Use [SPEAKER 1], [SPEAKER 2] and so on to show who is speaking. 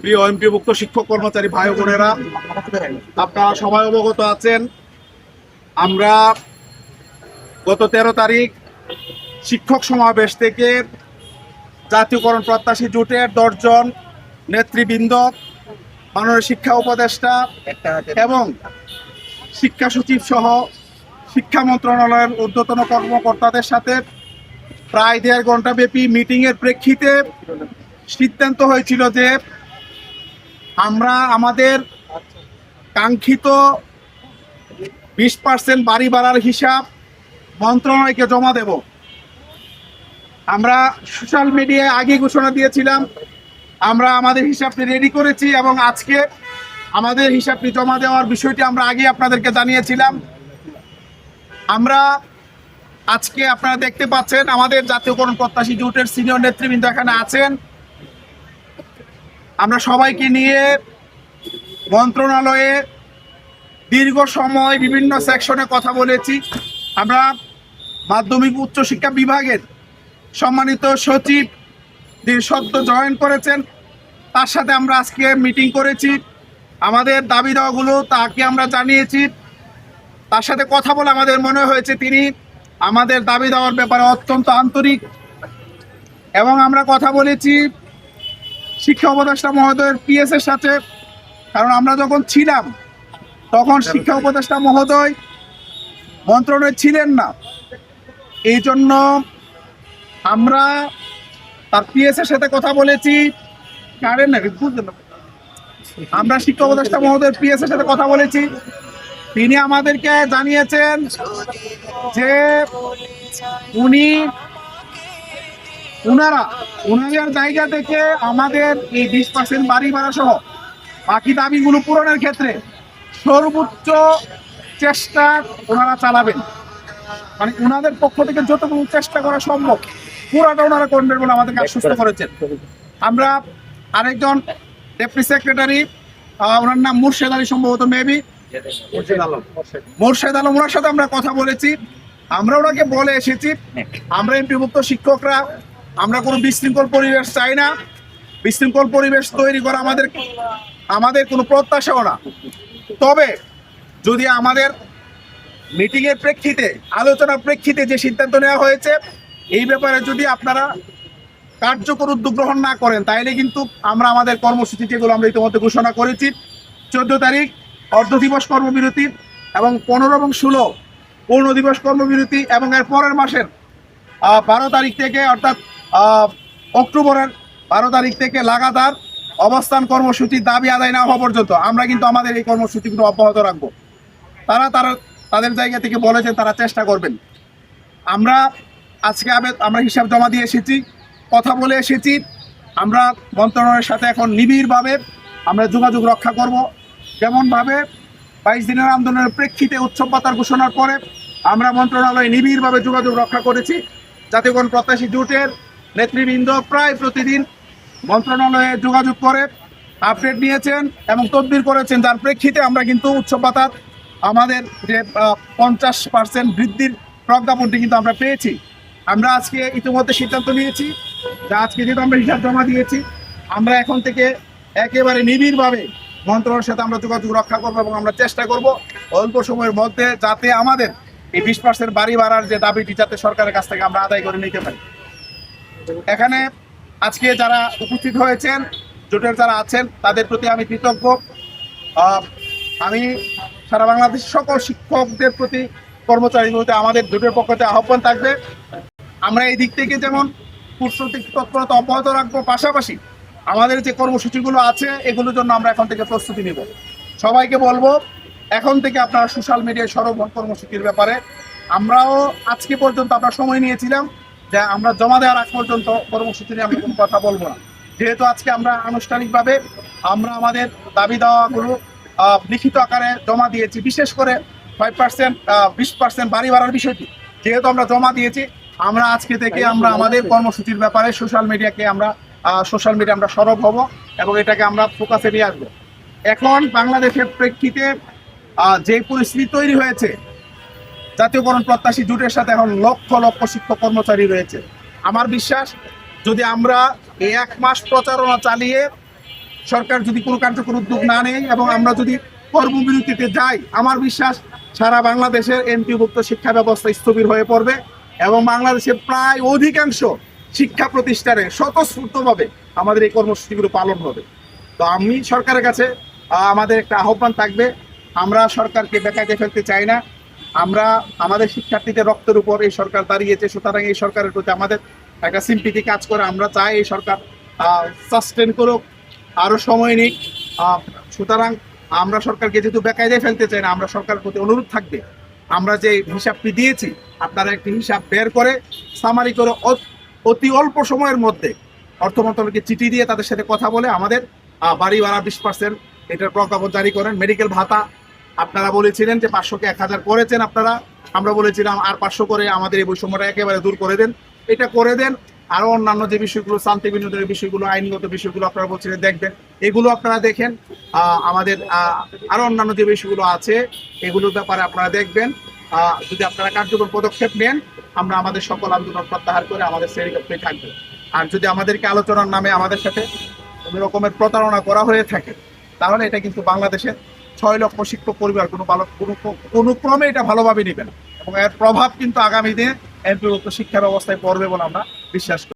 [SPEAKER 1] প্রিয় এমপিভুক্ত শিক্ষক কর্মচারী ভাই বোনেরা, আপনারা সবাই অবগত আছেন, আমরা গত তেরো তারিখ শিক্ষক সমাবেশ থেকে জাতীয়করণ প্রত্যাশী জোটের দশজন নেতৃবৃন্দ, মাননীয় শিক্ষা উপদেষ্টা এবং শিক্ষা সচিব সহ শিক্ষা মন্ত্রণালয়ের ঊর্ধ্বতন কর্মকর্তাদের সাথে প্রায় দেড় ঘণ্টা ব্যাপী মিটিং এর প্রেক্ষিতে সিদ্ধান্ত হয়েছিল যে আমরা আমাদের কাঙ্ক্ষিত বিশ পার্সেন্ট বাড়ি ভাড়ার হিসাব মন্ত্রণালয়কে জমা দেব। আমরা সোশ্যাল মিডিয়ায় আগে ঘোষণা দিয়েছিলাম, আমরা আমাদের হিসাবটি রেডি করেছি এবং আজকে আমাদের হিসাবটি জমা দেওয়ার বিষয়টি আমরা আগে আপনাদেরকে জানিয়েছিলাম। আমরা আজকে আপনারা দেখতে পাচ্ছেন আমাদের জাতীয়করণ প্রত্যাশী জোটের সিনিয়র নেতৃবৃন্দ এখানে আছেন। আমরা সবাইকে নিয়ে মন্ত্রণালয়ে দীর্ঘ সময় বিভিন্ন সেকশনে কথা বলেছি। আমরা মাধ্যমিক উচ্চশিক্ষা বিভাগের সম্মানিত সচিব সদ্য জয়েন করেছেন। তার সাথে আমরা আজকে মিটিং করেছি। আমাদের দাবি দেওয়াগুলো তাকে আমরা জানিয়েছি। তার সাথে কথা বলে আমাদের মনে হয়েছে তিনি আমাদের দাবি দেওয়ার ব্যাপারে অত্যন্ত আন্তরিক। এবং আমরা কথা বলেছি শিক্ষা উপদেষ্টা মহোদয়ের পিএস এর সাথে কারণ আমরা যখন ছিলাম তখন শিক্ষা উপদেষ্টা মহোদয় মন্ত্রণালয়ে ছিলেন না। এই জন্য আমরা তার পিএস এর সাথে কথা বলেছি। কারেন্ট নাকি? বুঝলেন না আমরা শিক্ষা উপদেষ্টা মহোদয়ের পিএস এর সাথে কথা বলেছি। তিনি আমাদেরকে জানিয়েছেন যে উনি উনারা, উনাদের জায়গা থেকে আমাদের এই বিশ পার্সেন্ট বাড়ি ভাড়া সহ বাকি দাবিগুলো পূরণের ক্ষেত্রে সর্বোচ্চ চেষ্টা ওনারা চালাবেন। মানে ওনাদের পক্ষ থেকে যতটুকু চেষ্টা করা সম্ভব, পুরাটা ওনারা করবেন বলে আমাদেরকে আশ্বস্ত করেছেন। আমরা আরেকজন ডেপুটি সেক্রেটারি ওনার নাম মুর্শেদ আলী, সম্ভবত মেবি। মোর্শেদ আলম, ওনার সাথে আমরা কথা বলেছি। আমরা ওনাকে বলে এসেছি। আমরা এমপিভুক্ত শিক্ষকরা, আমরা কোনো বিশৃঙ্খল পরিবেশ চাই না। বিশৃঙ্খল পরিবেশ তৈরি করা আমাদের আমাদের কোনো প্রত্যাশাও না। তবে যদি আমাদের মিটিংয়ের প্রেক্ষিতে, আলোচনার প্রেক্ষিতে যে সিদ্ধান্ত নেওয়া হয়েছে, এই ব্যাপারে যদি আপনারা কার্যকর উদ্যোগ গ্রহণ না করেন, তাইলে কিন্তু আমরা আমাদের কর্মসূচি যেগুলো আমরা ইতিমধ্যে ঘোষণা করেছি, চোদ্দ তারিখ অর্ধ দিবস কর্মবিরতি এবং পনেরো এবং ষোলো পূর্ণ দিবস কর্মবিরতি এবং এর পরের মাসের বারো তারিখ থেকে অর্থাৎ অক্টোবরের বারো তারিখ থেকে লাগাতার অবস্থান কর্মসূচির দাবি আদায় না হওয়া পর্যন্ত আমরা কিন্তু আমাদের এই কর্মসূচিগুলো অব্যাহত রাখব। তারা তারা তাদের জায়গা থেকে বলেছেন তারা চেষ্টা করবেন। আমরা আজকে আমরা হিসাব জমা দিয়ে এসেছি, কথা বলে এসেছি। আমরা মন্ত্রণালয়ের সাথে এখন নিবিড়ভাবে আমরা যোগাযোগ রক্ষা করব। যেমনভাবে বাইশ দিনের আন্দোলনের প্রেক্ষিতে উৎসব পাতার ঘোষণার পরে আমরা মন্ত্রণালয়ে নিবিড়ভাবে যোগাযোগ রক্ষা করেছি। জাতীয়গণ প্রত্যাশী জোটের নেতৃবৃন্দ প্রায় প্রতিদিন মন্ত্রণালয়ে যোগাযোগ করে আপডেট নিয়েছেন এবং তদবির করেছেন। যার প্রেক্ষিতে আমরা কিন্তু উৎসব পাতার আমাদের যে পঞ্চাশ পার্সেন্ট বৃদ্ধির প্রজ্ঞাপনটি কিন্তু আমরা পেয়েছি। আমরা আজকে ইতিমধ্যে সিদ্ধান্ত নিয়েছি যে আজকে যেহেতু আমরা হিসাব জমা দিয়েছি, আমরা এখন থেকে একেবারে নিবিড়ভাবে মন্ত্রণালয়ের সাথে আমরা যোগাযোগ রক্ষা করব এবং আমরা চেষ্টা করব অল্প সময়ের মধ্যে যাতে আমাদের এই বিশ পার্সেন্ট বাড়ি ভাড়ার যে দাবিটি যাতে সরকারের কাছ থেকে আমরা আদায় করে নিতে পারি। এখানে আজকে যারা উপস্থিত হয়েছেন, জোটের যারা আছেন, তাদের প্রতি আমি কৃতজ্ঞ। আমি সারা বাংলাদেশের সকল শিক্ষকদের প্রতি কর্মচারীর প্রতি আমাদের জোটের পক্ষ থেকে আহ্বান থাকবে। আমরা এই দিক থেকে যেমন কূটনৈতিক তৎপরতা অব্যাহত রাখব, পাশাপাশি আমাদের যে কর্মসূচিগুলো আছে, এগুলোর জন্য আমরা এখন থেকে প্রস্তুতি নিব। সবাইকে বলব, এখন থেকে আপনারা সোশ্যাল মিডিয়ায় সরব কর্মসূচির ব্যাপারে। আমরাও আজকে পর্যন্ত আমরা সময় নিয়েছিলাম, যে আমরা জমা দেওয়ার আগ পর্যন্ত কর্মসূচি নিয়ে আমরা কোনো কথা বলব না। যেহেতু আজকে আমরা আনুষ্ঠানিকভাবে আমরা আমাদের দাবি দাওয়াগুলো লিখিত আকারে জমা দিয়েছি। বিশেষ করে ফাইভ পার্সেন্ট বিশ পার্সেন্ট বাড়ি বাড়ার বিষয়টি। যেহেতু আমরা জমা দিয়েছি, আমরা আজকে থেকে আমরা আমাদের কর্মসূচির ব্যাপারে সোশ্যাল মিডিয়াকে আমরা সোশ্যাল মিডিয়া আমরা সরব হব এবং এটাকে আমরা ফোকাসে নিয়ে আসব। এখন বাংলাদেশের প্রেক্ষিতে যে পরিস্থিতি তৈরি হয়েছে, জাতীয়করণ প্রত্যাশী জোটের সাথে এখন লক্ষ লক্ষ শিক্ষক কর্মচারী রয়েছে। আমার বিশ্বাস, যদি আমরা এই এক মাস প্রচারণা চালিয়ে সরকার যদি কোনো কার্যকর উদ্যোগ না নেয় এবং আমরা যদি কর্মবিরতিতে যাই, আমার বিশ্বাস সারা বাংলাদেশের এমপিভুক্ত শিক্ষা ব্যবস্থা স্থবির হয়ে পড়বে এবং বাংলাদেশের প্রায় অধিকাংশ শিক্ষা প্রতিষ্ঠানে স্বতঃস্ফূর্তভাবে আমাদের এই কর্মসূচিগুলো পালন হবে। তো আমি সরকারের কাছে আমাদের একটা আহ্বান থাকবে, আমরা সরকারকে বেকায়দে ফেলতে চাই না। আমরা আমাদের শিক্ষার্থীদের রক্তের উপর এই সরকার দাঁড়িয়েছে, সুতরাং এই সরকারের প্রতি আমাদের একটা সিম্পিটি কাজ করে। আমরা চাই এই সরকার সাস্টেন করুক, আরও সময় নিক। সুতরাং আমরা সরকারকে যেহেতু বেকায়দায় ফেলতে চাই না, আমরা সরকারের প্রতি অনুরোধ থাকবে। আমরা যে হিসাবটি দিয়েছি, আপনারা একটি হিসাব বের করে সামারি করে অতি অল্প সময়ের মধ্যে অর্থ মন্ত্রণালয়কে চিঠি দিয়ে তাদের সাথে কথা বলে আমাদের বাড়ি ভাড়া বিশ পার্সেন্ট এটার প্রজ্ঞাপন জারি করেন। মেডিকেল ভাতা আপনারা বলেছিলেন যে পাঁচশোকে এক হাজার করেছেন আপনারা। আমরা বলেছিলাম আর পাঁচশো করে আমাদের এই বৈষম্যটা একেবারে দূর করে দেন। এটা করে দেন। আরও অন্যান্য যে বিষয়গুলো, শান্তি বিনোদনের বিষয়গুলো, আইনগত বিষয়গুলো আপনারা বলছিলেন, দেখবেন। এগুলো আপনারা দেখেন। আমাদের আরও অন্যান্য যে বিষয়গুলো আছে, এগুলোর ব্যাপারে আপনারা দেখবেন। যদি আপনারা কার্যকর পদক্ষেপ নেন আমরা আমাদের সকল আন্দোলন প্রত্যাহার করে আমাদের শ্রেণীকক্ষে থাকব। আর যদি আমাদেরকে আলোচনার নামে আমাদের সাথে কোনো রকমের প্রতারণা করা হয়ে থাকে, তাহলে এটা কিন্তু বাংলাদেশের ছয় লক্ষ শিক্ষক পরিবার কোনো ভালো কোনো কোনো ক্রমে এটা ভালোভাবে নেবে না। এবং এর প্রভাব কিন্তু আগামী দিনে এমপিভুক্ত শিক্ষা ব্যবস্থায় পড়বে বলে আমরা বিশ্বাস করি।